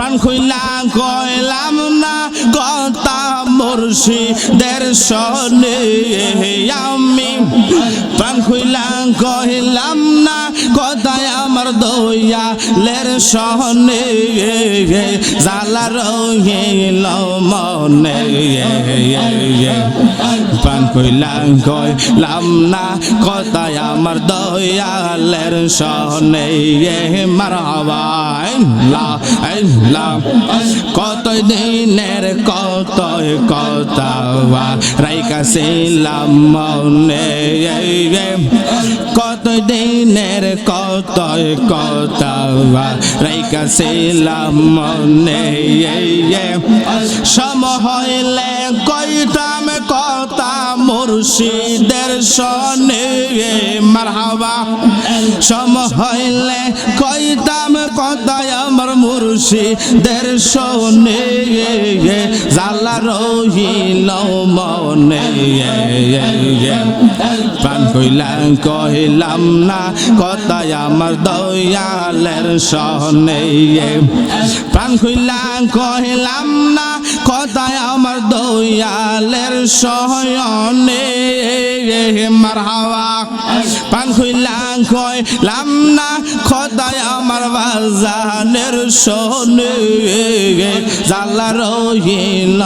প্রাণ খুইলা কইলাম না, কথা মুর্শিদের সনে আমি। প্রাণ খুইলা কইলাম না, কথায় আমার দইয়া লের সনে জালা রহিল মনে। প্রাণ খুইলা কইলাম না, কথায় আমার দয়ালের সনে মারহাবা লা লা কত দিনের কত কথা রাইকা ছিলাম মনে। কত দিনের কত কথা রাইকা ছিলাম মনে। সম হইলে কইতাম কথা মুর্শিদের সনে মারহাবা। সম হইলে কইতাম কথা আমার মুর্শিদের সনে জালা রহিল মনে প্রাণ কইলাম কহিলাম না কথা আমার দয়ালের সনে প্রাণ কইলাম কহিলাম না কথা আমার দয়ালের সহনে মারহাওয়া পান খুইলাং কই লামনা খদাই আমার বাজানের শোনে জালা রহিল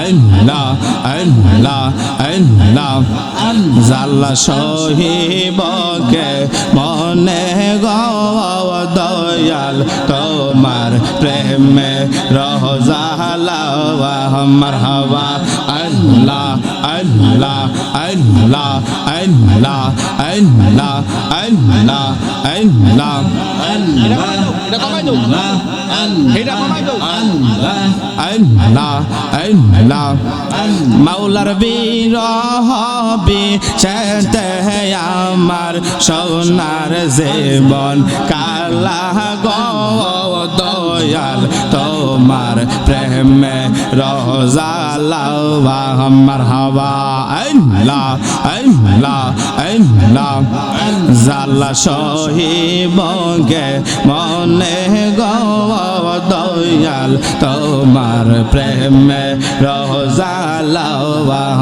আল্লাহ আল্লাহ আল্লাহ। জাল্লা সহিবকে মনে গো দয়াল তোমার প্রেমে রহজালা আমার হওয়া। আল্লাহ আল্লাহ আল্লাহ আল্লাহ আল্লাহ আল্লাহ আল্লাহ। আল্লাহ মাওলার বীর হবে আমার সোনার জীবন। কালা গো দয়াল, তোমার প্রেমে রোজালাও আমার হাওয়া আল্লাহ আল্লাহ আল্লাহ, জালা সহিবগে মনে গো দয়াল, তোমার প্রেমে রোজালাও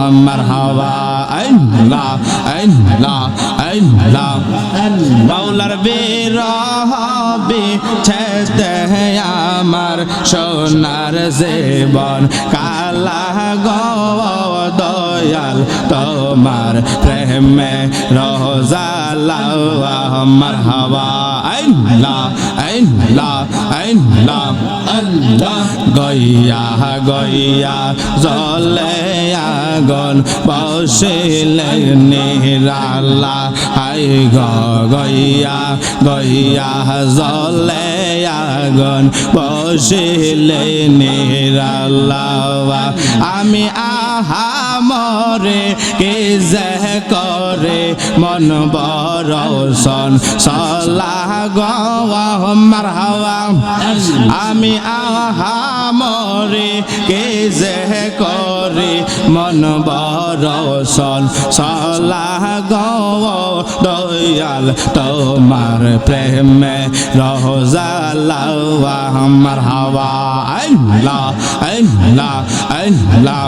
আমার হাওয়া আল্লাহ আল্লাহ আল্লাহ মাওলার বীর হবে ছেতে আমার সোনার জীবন। কালা গো দয়াল, তোমার প্রেমে রোজালাও আমার হাওয়া আল্লাহ আল্লাহ আল্লাহ আল্লাহ। গইয়া গইয়া জলে আগুন, বসিলে নিরালা হাই গইয়া গইয়া জলে আগুন, বসিলে নিরালা আমি আহা মরে কে জহ করে মন বরসন সলাহ গমার হাওয়া আমি আহা মরে কে যে করে? মন বরসন সলাহ গো দয়াল, তোমার প্রেমে রহজালাও আমার হাওয়া। আল্লাহ আল্লাহ আল্লাহ।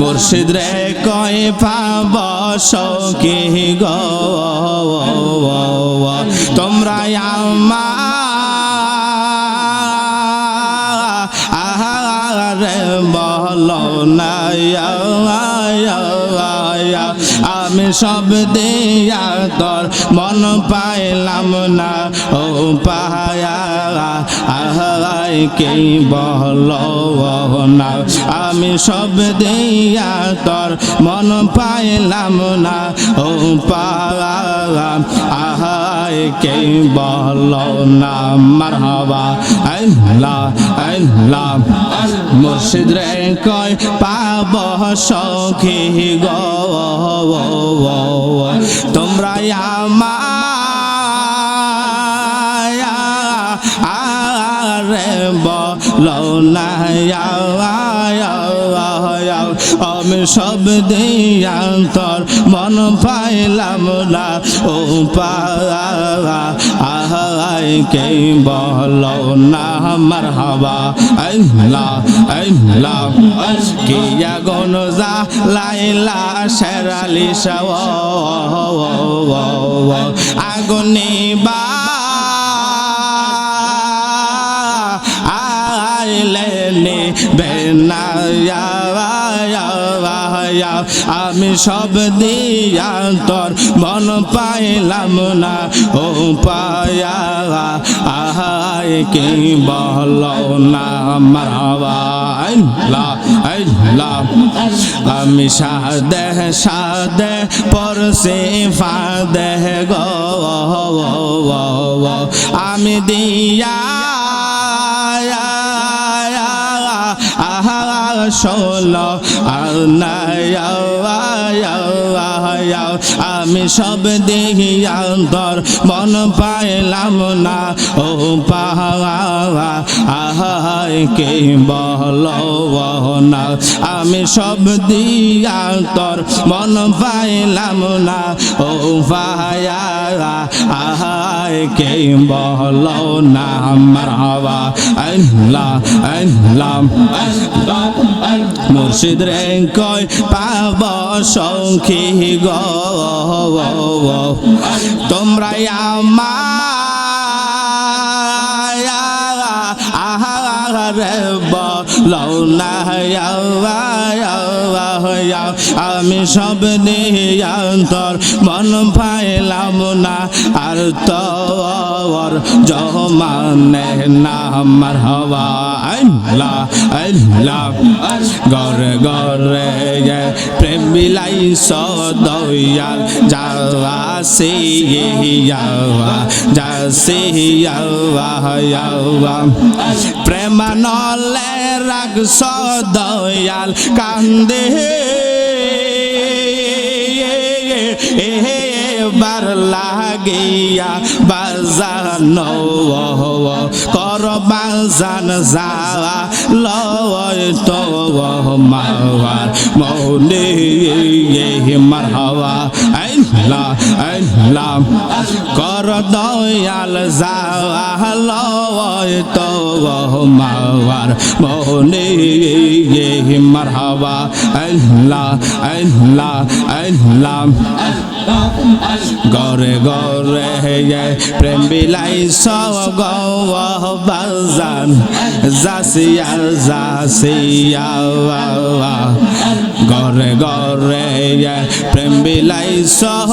মুর্শিদ রে কয় পাব সখী গো। তোমরা সব দেয়া তোর মন পাইলাম না। ও পায়া আহাই কে বল না। আমি সব দেয়া তোর মন পাইলাম না। ও পায়া আহাই কে বলো না, মারহাবা। আল্লাহ আল্লাহ মুর্শিদ রে কয়, পাব সখী গো তোমরা আমার আর বলো না আমি সব দিয়া তোর মন পাইলাম না। ও পাহাই কে বলো না আমার হবা আল্লাহ আল্লাহ কিয়া গন যা লাইলা শেরালি সাও আগুনি বা আইলেনি বেনায়া আমি সব দিয়া তোর মন পাইলাম না। ও পায়া, আহাই কি বল না মারবা আমি সাদে সাদে পরশে ফাদে গো আমি দিয়া ষোলো আমি সব দেখি অন্তর, মন পাইলাম না। ও পাহা আহাই কে বল না আমি সব দিয়া তোর মন পাইলাম না। ও পায়া আহাই কে বল না। মারহাবা, আল্লাহ আল্লাহ মুর্শিদ রে কয় পাব সৌখী গ? তোমরা আমার লৌনা আমি সব নিয়ন্তর মন পাইলাম না আর তোর জমানে না আমার হওয়া আল্লাহ আল্লাহ, গরে গরে প্রেম বিলাই সদয়াল যাওয়া সে যাওয়া যা সে যাওয়া প্রেমানলে রাগ সদয়াল, কান্দে। বার লাগিয়া বাজানো, কর বাজান যাওয়া, লয় তো মাওয়ার মৌনে মার হওয়া আইলা কর দয়াল যাওয়া, লয় তো মাওয়ার মৌনে মার হওয়া আইলা আইলা আইলা গরে গরে প্রেম বিলাই সব গান জাসিয়া জাসিয়া গরে গরে প্রেম বিলাই সহ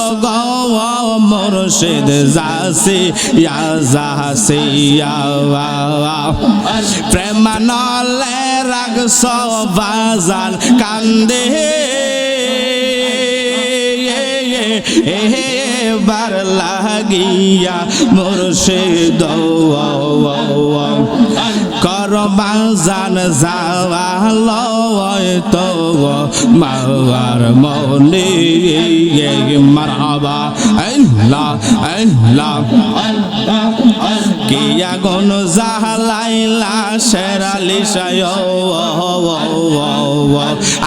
মুর্শিদ। জাসিয়া জাসিয়া প্রেমানলে রাগ সবাজান কান্দে বার লাগিয়া মুর্শিদ কর বাজান যাওয়া লয় তো মাওয়ার মনে মারহাবা আল্লাহ আল্লাহ। কিয়া গন জাহালাইলা শেরালি সায়?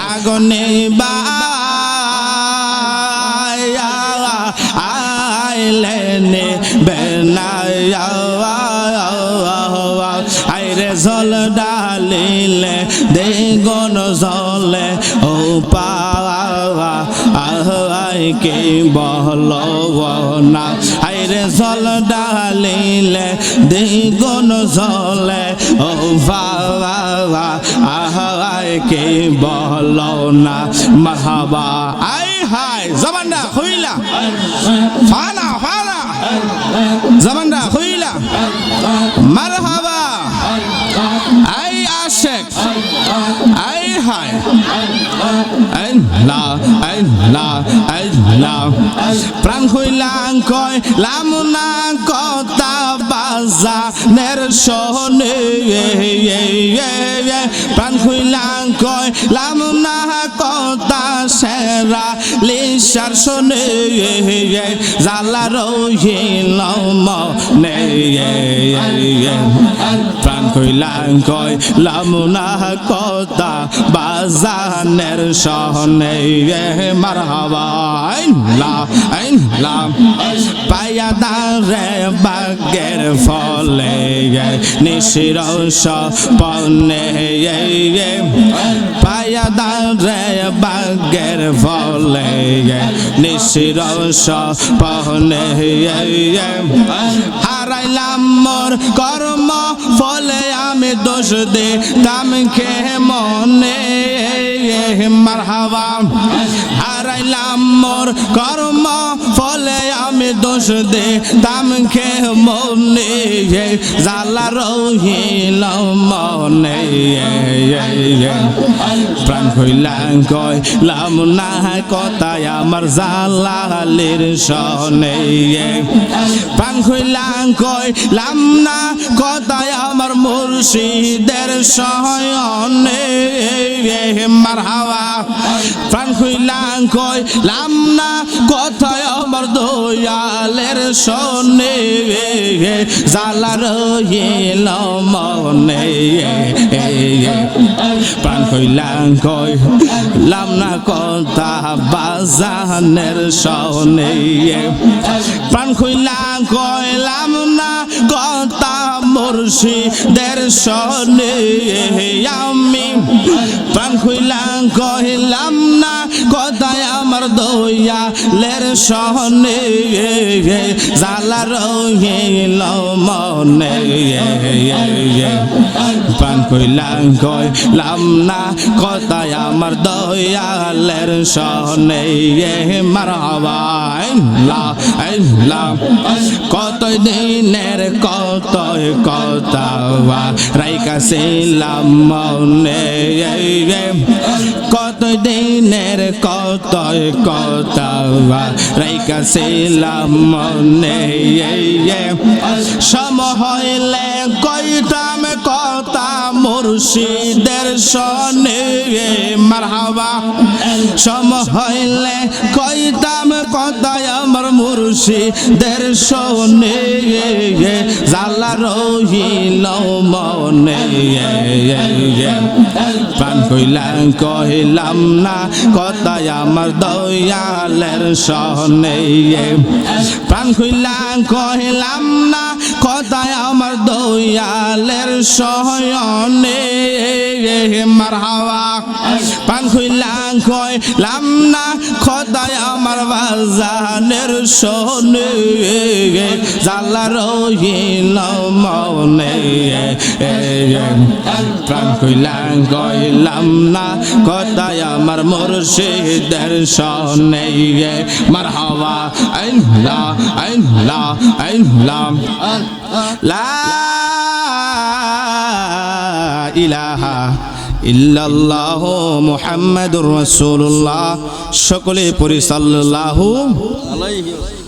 আগুনে বা আইলেনে বেনায়া আইরে জল ডালিলে দেগন জলে, ও পাওয়া আহাই কে বহল না। আইরে জল ডালিলে দেগন জলে, ও পাওয়া আহাই কে বহল না। মারহাবা আই হইলা ফানা ফানা জবানটা খুইলা মারহাবা আই আশেক আই হাই আল্লাহ আল্লাহ আল্লাহ প্রাণ হইলাং কয় লামুনা কথা বাজা নের শোনে প্রাণ হইলাং কয় লামুনা কথা সেরা লিশার শোনে জালা রহিল নে প্রাণ কইলাম কইলাম না বাজানের সহনে মারহাবা আইন লা আইন লা পায়া দারে বাগের ফলে নিশির সপনে পায়া দারে বাগের ফলে নিশির সপনে হারাইলাম মোর কর্ম, ফলে আমি দোষ দে তাম খে মনে। মারহাবা, হারাইলাম মোর কর্ম, ফলে আমি দোষ দে তাম খে মনে। জালা রহিল মনে। প্রাণ হইলাম কইলাম না কথায় আমার জালালের সনে। প্রাণ হইলাম কইলাম না, কথায় আমার মুর্শিদের সহয়নে মার হাওয়া প্রাণ হইলাম কইলাম না, কথায় আমার দয়ালের সনে জালা রহিল মনে। প্রাণ কইলাম কইলাম না, কথা বাজানের সনে। প্রাণ কইলাম কইলাম না কথা মুর্শিদের সনে আমি প্রাণ কইলাম কইলাম না, কথায় আমার দইয়া লের সহনে জালা রহিল মনে প্রাণ কইলাম কইলাম না, কথায় আমার দয়ালের সহনে মারহাবা লা লা কত দিনের কত কথা রাইকা ছিলাম মনে কত দিনের কত কথা রাইকা ছিলাম মনে সম হইলে কইতাম কথা মুর্শিদের সনে মারহাবা। সম হইলে কইতাম কথা আমার মুর্শিদের সনে জালা রহিল মনে প্রাণ কইলাম কহিলাম না, কথায় আমার দয়ালের সনে প্রাণ কইলাম কহিলাম না, কথায় আমার দয়ালের সহয়নে মারহাওয়া প্রাণ কইলাম কইলাম না, কথায় আমার বাজানের সনে জালা রহিল মনে প্রাণ কইলাম কইলাম না কথায় আমার মুর্শিদের সনে মার হাওয়া আইন লা আইন লা ইলাহা ইল্লাল্লাহ মুহাম্মাদুর রাসূলুল্লাহ সকলে সাল্লাল্লাহু আলাইহি।